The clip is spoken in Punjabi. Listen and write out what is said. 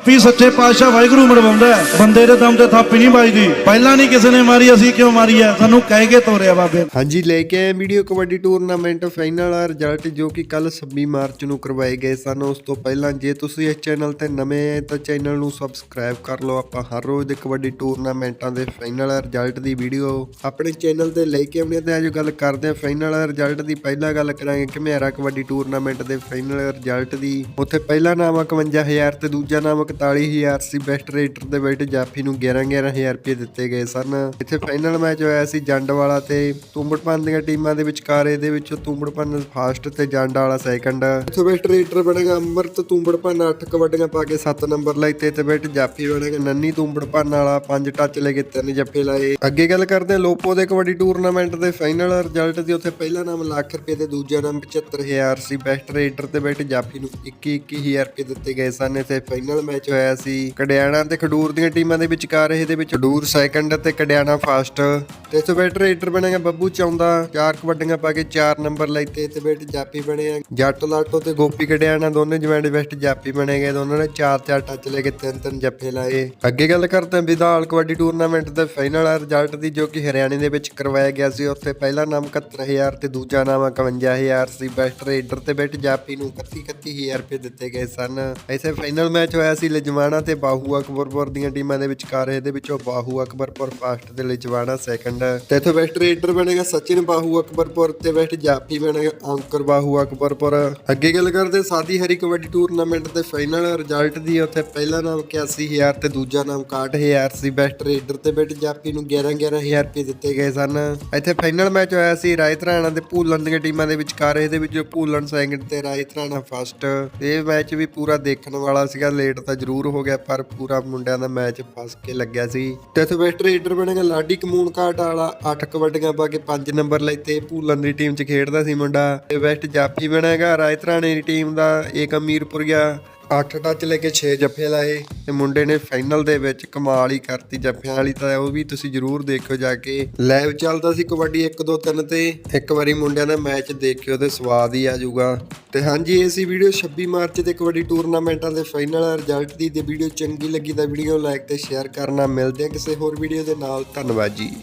ਵੀ ਸੱਚੇ ਪਾਤਸ਼ਾਹ ਵਾਹਿਗੁਰੂ ਮਰਵਾਉਂਦਾ ਬੰਦੇ ਦੇ ਦਮ ਤੇ ਥਾਪੀ ਨਹੀਂ ਵੱਜਦੀ। ਪਹਿਲਾਂ ਨਹੀਂ ਕਿਸੇ ਨੇ ਮਾਰੀ, ਅਸੀਂ ਕਿਉਂ ਮਾਰੀ ਹੈ? ਸਾਨੂੰ ਕਹਿ ਕੇ ਤੋਰਿਆ ਬਾਬੇ। ਹਾਂਜੀ, ਲੈ ਕੇ ਆਏ ਵੀਡੀਓ ਕਬੱਡੀ ਟੂਰਨਾਮੈਂਟ ਫਾਈਨਲ ਆ। ਰਿਜ਼ਲਟ ਜੋ ਕਿ ਕੱਲ 26 ਮਾਰਚ ਨੂੰ ਕਰਵਾਏ ਗਏ ਸਨ। ਉਸ ਤੋਂ ਪਹਿਲਾਂ ਜੇ ਤੁਸੀਂ ਇਸ ਚੈਨਲ ਤੇ ਨਵੇਂ ਆਏ, ਤਾਂ ਚੈਨਲ ਨੂੰ ਸਬਸਕ੍ਰਾਈਬ ਕਰ ਲਓ। ਆਪਾਂ ਹਰ ਰੋਜ਼ ਦੇ ਕਬੱਡੀ ਟੂਰਨਾਮੈਂਟਾਂ ਦੇ ਫਾਈਨਲ ਰਿਜ਼ਲਟ ਦੀ ਵੀਡੀਓ ਆਪਣੇ ਚੈਨਲ ਤੇ ਲੈ ਕੇ ਆਉਂਦੇ ਤੇ ਅੱਜ ਗੱਲ ਕਰਦੇ ਹਾਂ ਫਾਈਨਲ ਰਿਜ਼ਲਟ ਦੀ। ਪਹਿਲਾਂ ਗੱਲ ਕਰਾਂਗੇ ਘਮਿਆਰਾ ਕਬੱਡੀ ਟੂਰਨਾਮੈਂਟ ਦੇ ਫਾਈਨਲ ਰਿਜ਼ਲਟ ਦੀ। ਉੱਥੇ ਪਹਿਲਾ ਨਾਮ 51000 ਤੇ ਦੂਜਾ ਨਾਮ 41000 ਸੀ ਬੈਸਟ ਰੇਟਰ ਦੇ ਵਿੱਚ ਜਾਫੀ ਨੂੰ 11 11000 ਰੁਪਏ ਦਿੱਤੇ ਗਏ ਸਨ। ਇੱਥੇ ਫਾਈਨਲ ਮੈਚ ਹੋਇਆ ਸੀ ਜੰਡ ਵਾਲਾ ਤੇ ਤੁੰਬੜਪਨ ਦੀਆਂ ਟੀਮਾਂ ਦੇ ਵਿਚਕਾਰ, ਇਹਦੇ ਵਿੱਚ ਤੁੰਬੜਪਨ ਫਾਸਟ ਤੇ ਜੰਡ ਵਾਲਾ ਸੈਕੰਡ ਇੱਥੇ ਬੈਸਟ ਰੇਟਰ ਬਣੇਗਾ ਅਮਰਤ, ਤੁੰਬੜਪਨ 8 ਕਬੱਡੀਆਂ ਪਾ ਕੇ 7 ਨੰਬਰ ਲਾਏ, ਤੇ ਬੈਟ ਜਾਫੀ ਬਣੇਗਾ ਨੰਨੀ, ਤੁੰਬੜਪਨ ਵਾਲਾ 5 ਟੱਚ ਲੈ ਕੇ 3 ਜੱਫੇ ਲਾਏ। ਅੱਗੇ ਗੱਲ ਕਰਦੇ ਲੋਪੋ ਦੇ ਕਬੱਡੀ ਟੂਰਨਾਮੈਂਟ ਦੇ ਫਾਈਨਲ ਰਿਜ਼ਲਟ ਦੀ, ਉੱਥੇ ਪਹਿਲਾ ਨਾਮ ਲੱਖ ਰੁਪਏ ਤੇ ਦੂਜਾ ਨਾਮ 75000 ਸੀ। ਬੈਸਟ ਰੇਟਰ ਤੇ ਬੈਟ ਜਾਫੀ ਨੂੰ 21 21000 ਰੁਪਏ ਦਿੱਤੇ ਗਏ ਸਨ। ਤੇ ਫਾਈਨਲ ਮੈਚ ਹੋਇਆ ਸੀ। ਕੜਿਆਣਾ ਤੇ ਖਡੂਰ ਦੀਆਂ ਟੀਮਾਂ ਦੇ ਵਿਚਕਾਰ ਇਹਦੇ ਵਿੱਚ ਖਡੂਰ ਸੈਕੰਡ ਤੇ ਕੜਿਆਣਾ ਫਾਸਟ ਤੇ ਇਸ ਬੈਟ ਰੇਟਰ ਬਣੇਗਾ ਬੱਬੂ ਚੌਂਦਾ ਚਾਰ ਕਬੱਡੀਆਂ ਪਾ ਕੇ 4 ਨੰਬਰ ਲੈਤੇ ਤੇ ਬੈਟ ਜਾਪੀ ਬਣਿਆ ਜੱਟ ਲਾਟੋ ਤੇ ਗੋਪੀ ਕੜਿਆਣਾ ਦੋਨੇ ਜਵੈਂਟ ਬੈਸਟ ਜਾਪੀ ਬਣੇ ਗਏ। ਦੋਨਾਂ ਨੇ 4-4 ਟੱਚ ਲੈ ਕੇ ਤਿੰਨ ਤਿੰਨ ਜੱਫੇ ਲਾਏ। ਅੱਗੇ ਗੱਲ ਕਰਦੇ ਹਾਂ ਵਿਦਾਲ ਕਬੱਡੀ ਟੂਰਨਾਮੈਂਟ ਦੇ ਫਾਈਨਲ ਰਿਜ਼ਲਟ ਦੀ, ਜੋ ਕਿ ਹਰਿਆਣੇ ਦੇ ਵਿੱਚ ਕਰਵਾਇਆ ਗਿਆ ਸੀ। ਉੱਥੇ ਪਹਿਲਾ ਨਾਮ 71000 ਤੇ ਦੂਜਾ ਨਾਮ 51000 ਸੀ। ਬੈਸਟ ਰੇਡਰ ਤੇ ਬੈਟ ਜਾਪੀ ਨੂੰ 31000 ਰੁਪਏ ਦਿੱਤੇ ਗਏ ਸਨ। ਇਸੇ ਫਾਈਨਲ ਮੈਚ ਹੋਇਆ ਸੀ। ਲਜਵਾਣਾ ਤੇ ਬਾਹੂ ਅਕਬਰਪੁਰ ਦੀਆਂ ਟੀਮਾਂ ਦੇ ਵਿਚਕਾਰ, ਇਹਦੇ ਵਿੱਚੋਂ ਬਾਹੂ ਅਕਬਰਪੁਰ ਫਾਸਟ ਤੇ ਲਜਵਾਣਾ ਸੈਕੰਡ ਤੇ ਇੱਥੇ ਬੈਸਟ ਰੇਡਰ ਬਣੇਗਾ ਸਚਿਨ ਬਾਹੂ ਅਕਬਰਪੁਰ ਤੇ ਬੈਸਟ ਜਾਪੀ ਬਣੇਗਾ ਅੰਕਰ ਬਾਹੂ ਅਕਬਰਪੁਰ ਅੱਗੇ ਗੱਲ ਕਰਦੇ ਸਾਦੀ ਹਰੀ ਕਬੱਡੀ ਟੂਰਨਾਮੈਂਟ ਦੇ ਫਾਈਨਲ ਰਿਜ਼ਲਟ ਦੀ, ਉੱਥੇ ਪਹਿਲਾ ਨਾਮ 81000 ਤੇ ਦੂਜਾ ਨਾਮ 61000 ਸੀ। ਬੈਸਟ ਰੇਡਰ ਤੇ ਬੈਟ ਜਾਪੀ ਨੂੰ 11 11000 ਰੁਪਏ ਦਿੱਤੇ ਗਏ ਸਨ। ਇੱਥੇ ਫਾਈਨਲ ਮੈਚ ਹੋਇਆ ਸੀ ਰਾਇਤਰਾਣਾ ਤੇ ਭੂਲਣ ਦੀਆਂ ਟੀਮਾਂ ਦੇ ਵਿਚਕਾਰ, ਇਹਦੇ ਵਿੱਚ ਭੂਲਣ ਸੈਕਿੰਡ ਤੇ ਰਾਇਤਰਾਣਾ ਫਸਟ ਇਹ ਮੈਚ ਵੀ ਪੂਰਾ ਦੇਖਣ ਵਾਲਾ ਸੀਗਾ ਲੇਟ ਤਾਂ ਜ਼ਰੂਰ ਹੋ ਗਿਆ, ਪਰ ਪੂਰਾ ਮੁੰਡਿਆਂ ਦਾ ਮੈਚ ਫਸ ਕੇ ਲੱਗਿਆ ਸੀ। ਤੇ ਇੱਥੇ ਬੈਸਟ ਰੇਡਰ ਬਣੇਗਾ ਲਾਡੀ ਕਮੂਨ ਕਾਟ ਵਾਲਾ 8 ਕਬੱਡੀਆਂ ਪਾ ਕੇ 5 ਨੰਬਰ ਲੈਤੇ ਭੂਲਨ ਦੀ ਟੀਮ 'ਚ ਖੇਡਦਾ ਸੀ ਮੁੰਡਾ। ਤੇ ਵੈਸਟ ਜਾਫੀ ਬਣੇਗਾ ਰਾਇਤਰਾਣੇ ਦੀ ਟੀਮ ਦਾ ਏਕ ਅਮੀਰਪੁਰੀਆ 8 ਟੱਚ ਲੈ ਕੇ 6 ਜੱਫੇ ਲਾਏ ਤੇ ਮੁੰਡੇ ਨੇ ਫਾਈਨਲ ਦੇ ਵਿੱਚ ਕਮਾਲ ਹੀ ਕਰਤੀ ਜੱਫਿਆਂ ਵਾਲੀ ਤਾਂ ਉਹ ਵੀ ਤੁਸੀਂ ਜਰੂਰ ਦੇਖਿਓ ਜਾ ਕੇ। ਲਾਈਵ ਚੱਲਦਾ ਸੀ ਕਬੱਡੀ 1 2 3 ਤੇ। ਇੱਕ ਵਾਰੀ ਮੁੰਡਿਆਂ ਦਾ ਮੈਚ ਦੇਖਿਓ ਤੇ ਸਵਾਦ ਹੀ ਆ ਜਾਊਗਾ। ਤੇ ਹਾਂਜੀ, ਇਹ ਸੀ ਵੀਡੀਓ 26 ਮਾਰਚ ਦੇ ਕਬੱਡੀ ਟੂਰਨਾਮੈਂਟਾਂ ਦੇ ਫਾਈਨਲ ਰਿਜ਼ਲਟ ਦੀ ਤੇ ਵੀਡੀਓ ਚੰਗੀ ਲੱਗੀ ਤਾਂ ਵੀਡੀਓ ਲਾਈਕ ਤੇ ਸ਼ੇਅਰ ਕਰਨਾ। ਮਿਲਦੇ ਆ ਕਿਸੇ ਹੋਰ ਵੀਡੀਓ ਦੇ ਨਾਲ। ਧੰਨਵਾਦ ਜੀ।